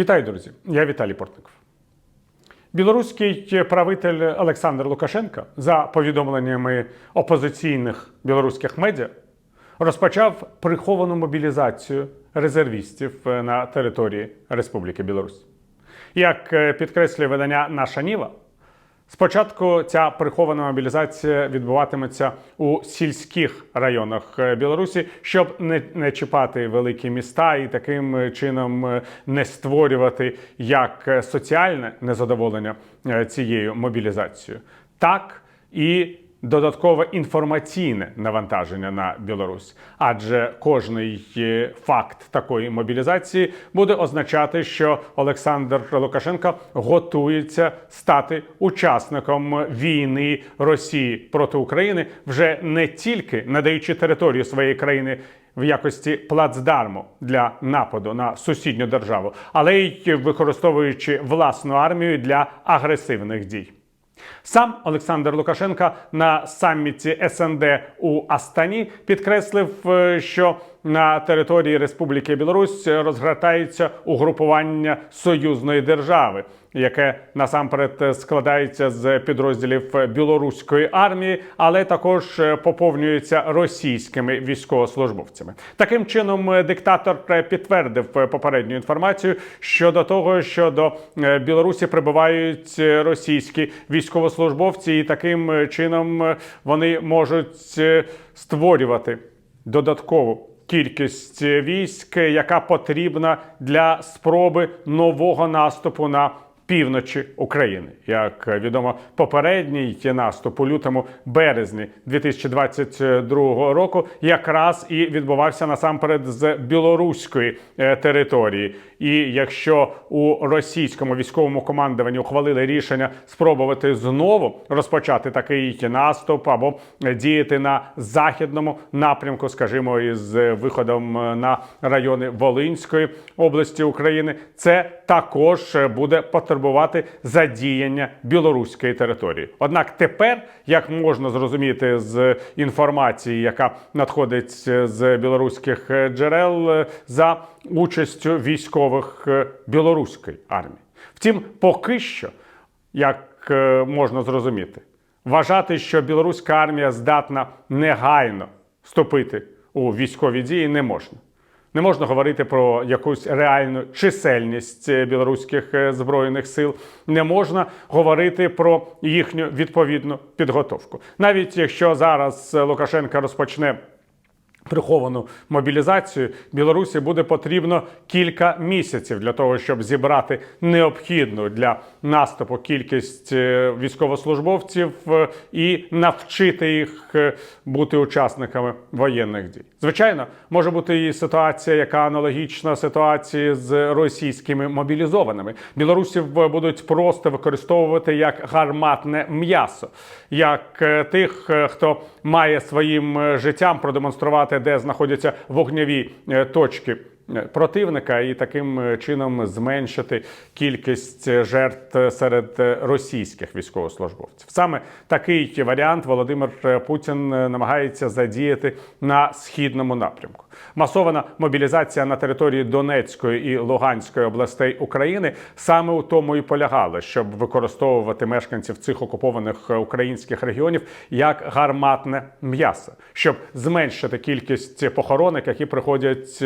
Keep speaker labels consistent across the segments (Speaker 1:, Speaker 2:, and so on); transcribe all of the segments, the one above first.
Speaker 1: Вітаю, друзі! Я Віталій Портников. Білоруський правитель Олександр Лукашенко, за повідомленнями опозиційних білоруських медіа, розпочав приховану мобілізацію резервістів на території Республіки Білорусь. Як е, підкреслює видання Наша Ніва, Спочатку ця прихована мобілізація відбуватиметься у сільських районах е, Білорусі, щоб не, не чіпати великі міста і таким е, чином е, не створювати як соціальне незадоволення цією мобілізацією, так і додаткове інформаційне навантаження на Білорусь, адже кожний е, факт такої мобілізації буде означати, що Олександр Лукашенко готується стати учасником війни Росії проти України, вже не тільки надаючи територію своєї країни. В якості плацдарму для нападу на сусідню державу, але й використовуючи власну армію для агресивних дій. Сам Олександр Лукашенко на саміті СНД у Астані підкреслив, е, що на території Республіки Білорусь розгортається угрупування союзної держави, яке насамперед складається з підрозділів білоруської армії, але також поповнюється російськими військовослужбовцями. Таким чином, диктатор підтвердив попередню інформацію щодо того, що до е, Білорусі прибувають російські військовослужбовці, і таким чином вони можуть е, створювати додаткову кількість військ, яка потрібна для спроби нового наступу на півночі України. Як відомо, попередній наступ у лютому березні 2022 року якраз і відбувався насамперед з білоруської е, території. І якщо у російському військовому командуванні ухвалили рішення спробувати знову розпочати такий наступ або діяти на західному напрямку, скажімо, із виходом на райони Волинської області України, це також буде потребувати задіяння білоруської території. Однак тепер, як можна зрозуміти з інформації, яка надходить з білоруських джерел, за участю військових е, білоруської армії. Втім, поки що, як е, можна зрозуміти, вважати, що білоруська армія здатна негайно вступити у військові дії, не можна. Не можна говорити про якусь реальну чисельність е, білоруських е, збройних сил, не можна говорити про їхню відповідну підготовку. Навіть якщо зараз е, Лукашенка розпочне приховану мобілізацію, Білорусі буде потрібно кілька місяців для того, щоб зібрати необхідну для наступу кількість е, військовослужбовців е, і навчити їх е, бути учасниками воєнних дій. Звичайно, може бути і ситуація, яка аналогічна ситуації з російськими мобілізованими. Білорусів будуть просто використовувати як гарматне м'ясо, як тих, хто має своїм життям продемонструвати, де знаходяться вогневі точки. Противника і таким чином зменшити кількість жертв серед російських військовослужбовців. Саме такий варіант Володимир Путін намагається задіяти на східному напрямку. Масована мобілізація на території Донецької і Луганської областей України саме у тому і полягала, щоб використовувати мешканців цих окупованих українських регіонів як гарматне м'ясо, щоб зменшити кількість похоронок, які приходять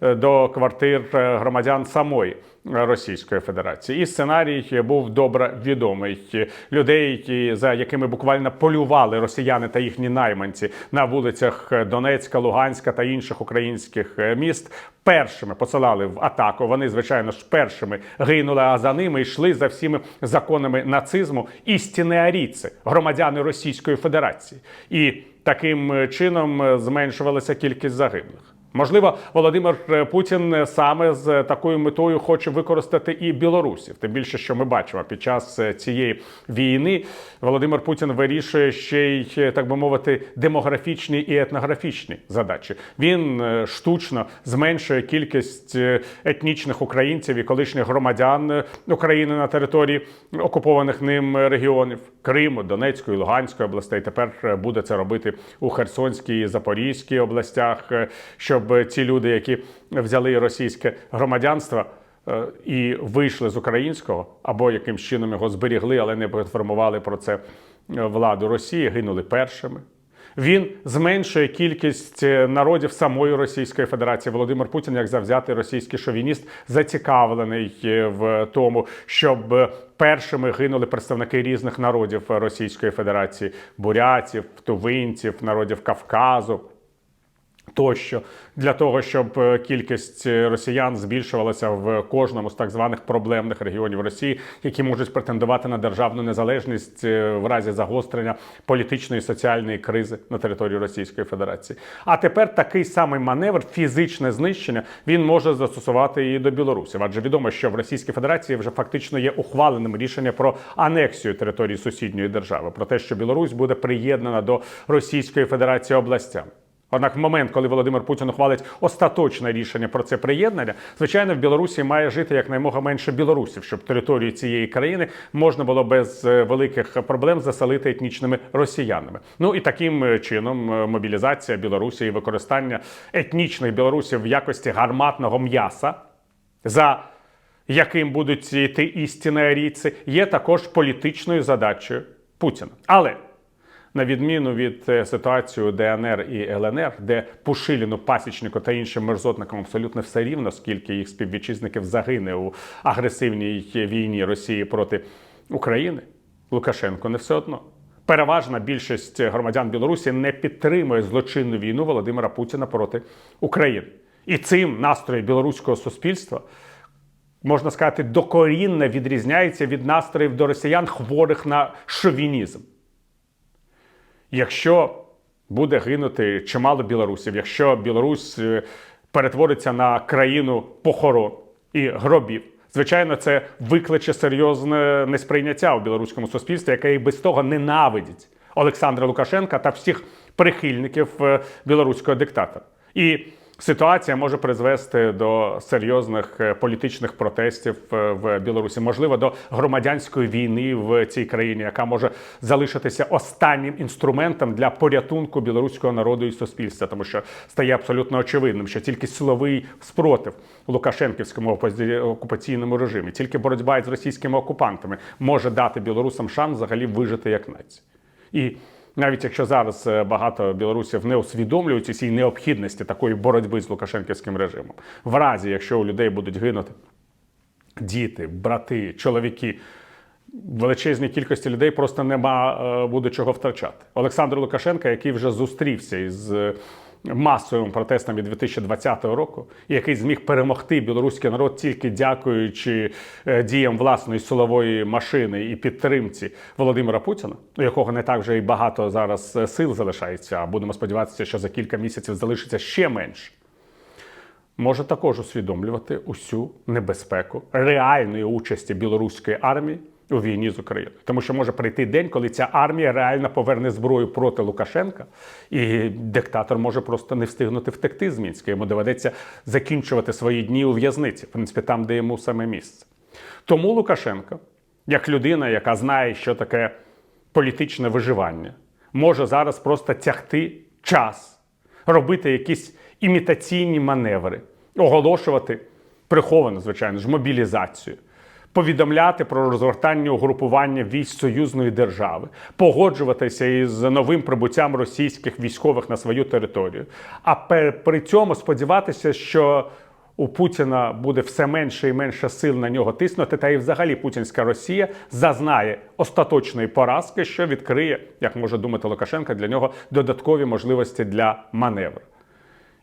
Speaker 1: до квартир громадян самої. Російської Федерації і сценарій був добре відомий людей, за якими буквально полювали росіяни та їхні найманці на вулицях Донецька, Луганська та інших українських міст. Першими посилали в атаку. Вони, звичайно ж, першими гинули, а за ними йшли за всіми законами нацизму істинні арійці, громадяни Російської Федерації, і таким чином зменшувалася кількість загиблих. Можливо, Володимир Путін саме з такою метою хоче використати і білорусів. Тим більше, що ми бачимо під час цієї війни, Володимир Путін вирішує ще й так би мовити демографічні і етнографічні задачі. Він штучно зменшує кількість етнічних українців і колишніх громадян України на території окупованих ним регіонів Криму, Донецької, Луганської областей. Тепер буде це робити у Херсонській і Запорізькій областях. щоб ці люди, які взяли російське громадянство, е, і вийшли з українського, або яким чином його зберігли, але не поінформували про це е, владу Росії, гинули першими. Він зменшує кількість е, народів самої Російської Федерації. Володимир Путін, як завзятий російський шовініст, зацікавлений в тому, щоб першими гинули представники різних народів Російської Федерації: бурятів, тувинців, народів Кавказу. Тощо для того, щоб е, кількість е, росіян збільшувалася в кожному з так званих проблемних регіонів Росії, які можуть претендувати на державну незалежність е, в разі загострення політичної і соціальної кризи на території Російської Федерації. А тепер такий самий маневр, фізичне знищення, він може застосувати і до Білорусі. Адже відомо, що в Російській Федерації вже фактично є ухваленим рішення про анексію території сусідньої держави, про те, що Білорусь буде приєднана до Російської Федерації областями. Однак, в момент, коли Володимир Путін ухвалить остаточне рішення про це приєднання, звичайно, в Білорусі має жити якнаймога менше білорусів, щоб територію цієї країни можна було без е, великих проблем заселити етнічними росіянами. Ну і таким е, чином е, мобілізація Білорусі і використання етнічних білорусів в якості гарматного м'яса за яким будуть йти істинні арійці, є також політичною задачею Путіна. Але на відміну від е, ситуації ДНР і ЛНР, де Пушиліну, Пасічнику та іншим мерзотникам абсолютно все рівно, скільки їх співвітчизників загине у агресивній війні Росії проти України, Лукашенко не все одно. Переважна більшість громадян Білорусі не підтримує злочинну війну Володимира Путіна проти України. І цим настрої білоруського суспільства можна сказати, докорінно відрізняється від настроїв до росіян, хворих на шовінізм. Якщо буде гинути чимало білорусів, якщо Білорусь е, перетвориться на країну похорон і гробів, звичайно, це викличе серйозне несприйняття у білоруському суспільстві, яке і без того ненавидить Олександра Лукашенка та всіх прихильників е, білоруського диктатора. І Ситуація може призвести до серйозних е, політичних протестів е, в Білорусі, можливо, до громадянської війни в цій країні, яка може залишитися останнім інструментом для порятунку білоруського народу і суспільства, тому що стає абсолютно очевидним, що тільки силовий спротив Лукашенківському окупаційному режимі, тільки боротьба із російськими окупантами може дати білорусам шанс взагалі вижити як нація. І навіть якщо зараз е, багато білорусів не усвідомлюють цій необхідності такої боротьби з Лукашенківським режимом, в разі, якщо у людей будуть гинути діти, брати, чоловіки. Величезній кількості людей просто нема е, буде чого втрачати. Олександр Лукашенко, який вже зустрівся із е, масовими протестами 2020 року, який зміг перемогти білоруський народ тільки дякуючи е, діям власної силової машини і підтримці Володимира Путіна, якого не так вже і багато зараз е, сил залишається. А будемо сподіватися, що за кілька місяців залишиться ще менше може також усвідомлювати усю небезпеку реальної участі білоруської армії у війні з Україною. Тому що може прийти день, коли ця армія реально поверне зброю проти Лукашенка, і диктатор може просто не встигнути втекти з Мінська. Йому доведеться закінчувати свої дні у в'язниці, в принципі, там, де йому саме місце. Тому Лукашенко, як людина, яка знає, що таке політичне виживання, може зараз просто тягти час, робити якісь імітаційні маневри, оголошувати приховану, звичайно ж, мобілізацію. Повідомляти про розгортання угрупування військ союзної держави, погоджуватися із новим прибуттям російських військових на свою територію, а при цьому сподіватися, що у Путіна буде все менше і менше сил на нього тиснути, та і взагалі путінська Росія зазнає остаточної поразки, що відкриє, як може думати Лукашенко, для нього додаткові можливості для маневру.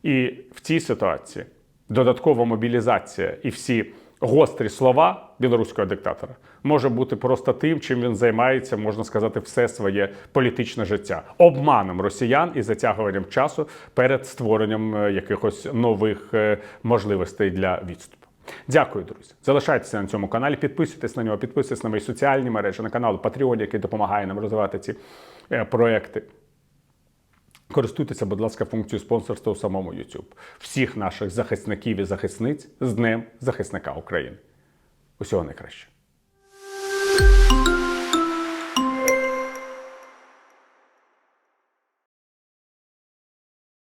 Speaker 1: І в цій ситуації додаткова мобілізація і всі гострі слова білоруського диктатора може бути просто тим, чим він займається, можна сказати, все своє політичне життя обманом росіян і затягуванням часу перед створенням е, якихось нових е, можливостей для відступу. Дякую, друзі. Залишайтеся на цьому каналі, підписуйтесь на нього, підписуйтесь на мої соціальні мережі, на канал Patreon, який допомагає нам розвивати ці е, проекти. Користуйтеся, будь ласка, функцією спонсорства у самому YouTube. Всіх наших захисників і захисниць з Днем захисника України. Усього найкраще.